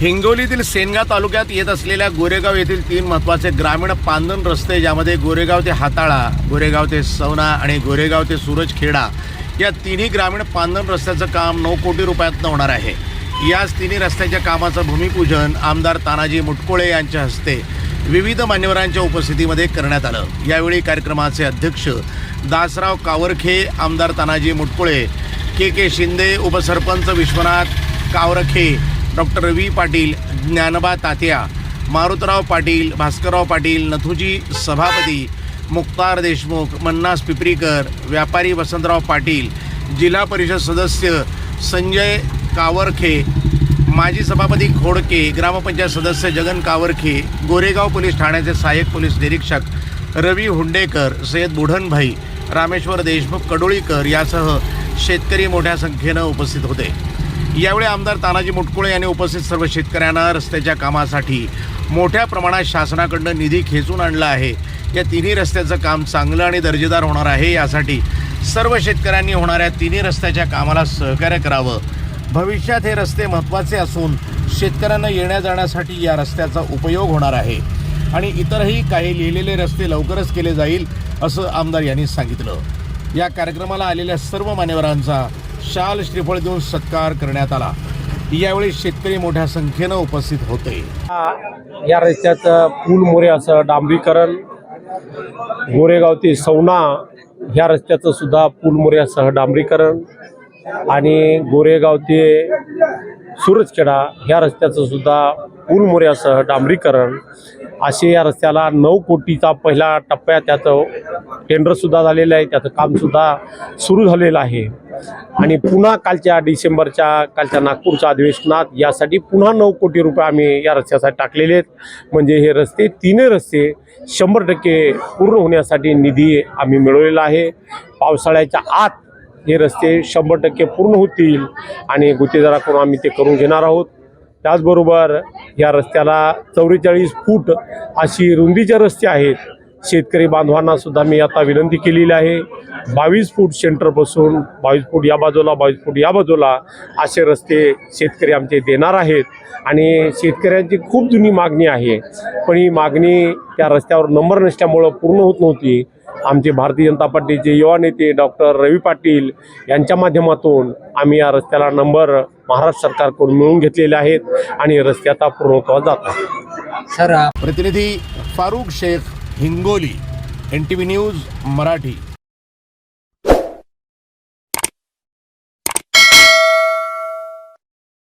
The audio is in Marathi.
हिंगोलीतील सेनगाव तालुक्यात येत असलेल्या गोरेगाव येथील तीन महत्त्वाचे ग्रामीण पांदन रस्ते ज्यामध्ये गोरेगाव ते हाताळा गोरेगाव ते सवना आणि गोरेगाव ते सूरजखेडा या तिन्ही ग्रामीण पांदन रस्त्याचं काम नऊ कोटी रुपयातनं होणार आहे. याच तिन्ही रस्त्याच्या कामाचं भूमिपूजन आमदार तानाजी मुटकुळे यांच्या हस्ते विविध मान्यवरांच्या उपस्थितीमध्ये करण्यात आलं. यावेळी कार्यक्रमाचे अध्यक्ष दासराव कावरखे आमदार तानाजी मुटकुळे के के शिंदे उपसरपंच विश्वनाथ कावरखे डॉक्टर रवी पाटील ज्ञानबा तात्या मारुतराव पाटील भास्करराव पाटील नथुजी सभापती मुक्तार देशमुख मन्नास पिपरीकर व्यापारी वसंतराव पाटील जिल्हा परिषद सदस्य संजय कावरखे माजी सभापती खोडके ग्रामपंचायत सदस्य जगन कावरखे गोरेगाव पोलीस ठाण्याचे सहाय्यक पोलीस निरीक्षक रवी हुंडेकर सय्यद बुढनभाई रामेश्वर देशमुख कडोळीकर यासह शेतकरी मोठ्या संख्येनं उपस्थित होते. यावेळी आमदार तानाजी मुटकुळे यांनी उपस्थित सर्व शेतकऱ्यांना रस्त्याच्या कामासाठी मोठ्या प्रमाणात शासनाकडनं निधी खेचून आणला आहे. या तिन्ही रस्त्याचं काम चांगलं आणि दर्जेदार होणार आहे यासाठी सर्व शेतकऱ्यांनी होणाऱ्या तिन्ही रस्त्याच्या कामाला सहकार्य करावं. भविष्यात हे रस्ते महत्त्वाचे असून शेतकऱ्यांना येण्या जाण्यासाठी या रस्त्याचा उपयोग होणार आहे. आणि इतरही काही लिहिलेले रस्ते लवकरच केले जाईल असं आमदार यांनी सांगितलं. या कार्यक्रमाला आलेल्या सर्व मान्यवरांचा शाल श्रीफळ देऊन सत्कार करण्यात आला. यावेळी शेतकरी मोठ्या संख्येनं उपस्थित होते. या रस्त्याचं पूल मोरे असं डांबरीकरण गोरेगाव ते सवना ह्या रस्त्याचं सुद्धा पूल मोऱ्यासह डांबरीकरण आणि गोरेगाव ते सुरजखेडा ह्या रस्त्याचं सुद्धा पूल मोऱ्यासह डांबरीकरण असे या रस्त्याला नऊ कोटीचा पहिला टप्प्या त्याचं टेंडरसुद्धा झालेलं आहे. त्याचं कामसुद्धा सुरू झालेलं आहे. आणि पुन्हा कालच्या डिसेंबरच्या कालच्या नागपूरच्या अधिवेशनात यासाठी पुन्हा नऊ कोटी रुपये आम्ही या रस्त्यासाठी टाकलेले आहेत. म्हणजे हे रस्ते तिन्ही रस्ते शंभर टक्के पूर्ण होण्यासाठी निधी आम्ही मिळवलेला आहे. पावसाळ्याच्या आत हे रस्ते शंभर टक्के पूर्ण होतील आणि गुत्तेदाराकडून आम्ही ते करून घेणार आहोत. त्याचबरोबर या रस्त्याला चौवेचाळीस फूट अशी रुंदीचे रस्ते आहेत. शेतकरी बांधवांना सुद्धा मी आता विनंती केलेली आहे. बावीस फूट सेंटरपासून बावीस फूट या बाजूला बावीस फूट या बाजूला असे रस्ते शेतकरी आमचे देणार आहेत. आणि शेतकऱ्यांची खूप जुनी मागणी आहे. पण ही मागणी त्या रस्त्यावर नंबर नसल्यामुळं पूर्ण होत नव्हती. आमचे भारतीय जनता पार्टीचे युवा नेते डॉक्टर रवी पाटील यांच्या माध्यमातून आम्ही या रस्त्याला नंबर महाराष्ट्र सरकारकडून मिळवून घेतलेले आहेत आणि रस्ते आता पूर्णत्वास जात आहेत. सर प्रतिनिधी Farukh Shaikh Hingoli N T V news Marathi.